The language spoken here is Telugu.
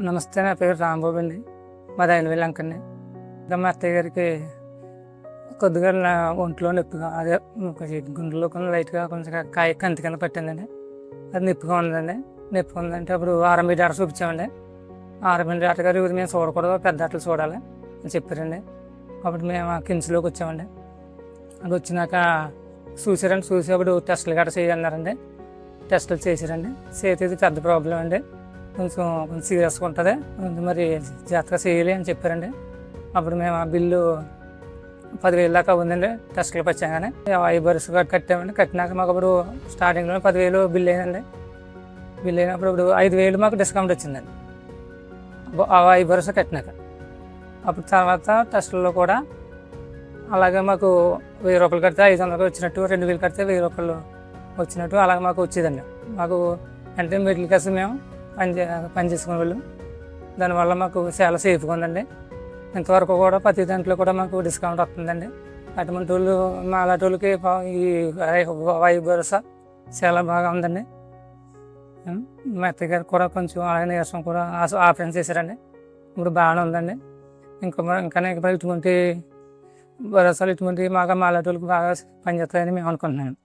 నమస్తే నా పేరు రాంబాబు అండి. మా అయిన వెళ్ళి మా అత్తయ్య గారికి కొద్దిగా నా ఒంట్లో నొప్పిగా అదే కొంచెం గుండెలో కొంచెం లైట్గా కొంచెం కాయ కంతి కింద పట్టిందండి. అది నొప్పిగా ఉందండి. నొప్పి ఉందంటే అప్పుడు ఆర్ఎంబీ డాక్టర్ చూపించామండి. ఆర్ఎంబీ డాక్టర్ గారు ఇది మేము చూడకూడదు పెద్ద ఆటలు చూడాలి అని చెప్పారండి. అప్పుడు మేము ఆ కిమ్స్లోకి వచ్చామండి. అది వచ్చినాక చూసారండి చూసి అప్పుడు టెస్టులు గట్రా చేయన్నారండి టెస్టులు చేశారండి. చేతి పెద్ద ప్రాబ్లం అండి. కొంచెం కొంచెం సీరియస్గా ఉంటుంది. మరి జాగ్రత్తగా చేయాలి అని చెప్పారండి. అప్పుడు మేము ఆ బిల్లు పదివేలు దాకా ఉందండి టెస్టులకు వచ్చాగానే ఐదు బరుసు కట్టామండి. కట్టినాక మాకు అప్పుడు స్టార్టింగ్లో పదివేలు బిల్ అయిందండి. బిల్ అయినప్పుడు ఇప్పుడు ఐదు వేలు మాకు డిస్కౌంట్ వచ్చిందండి. ఆ ఐదు బరుసు కట్టినాక. అప్పుడు తర్వాత టెస్టుల్లో కూడా అలాగే మాకు వెయ్యి రూపాయలు కడితే ఐదు వందలకి వచ్చినట్టు రెండు వేలు కడితే వెయ్యి రూపాయలు వచ్చినట్టు అలాగే మాకు వచ్చేదండి. మాకు అంటే మిడిల్ క్లాస్ మేము పని చే పని చేసుకునే వాళ్ళు. దానివల్ల మాకు చాలా సేఫ్గా ఉందండి. ఇంతవరకు కూడా ప్రతి దాంట్లో కూడా మాకు డిస్కౌంట్ వస్తుందండి. అటువంటి వాళ్ళు మా అలాంటి వాళ్ళకి ఈ వాయు భరోసా చాలా బాగా ఉందండి. మా అత్తయ్య గారు కూడా కొంచెం అలాగే నీరసం కూడా ఆస- ఆపరేషన్ చేశారండి. ఇప్పుడు బాగానే ఉందండి. ఇంకా ఇంకా ఇటువంటి భరోసాలు ఇటువంటి బాగా మా అలాంటి వాళ్ళకి బాగా పనిచేస్తాయని మేము అనుకుంటున్నాను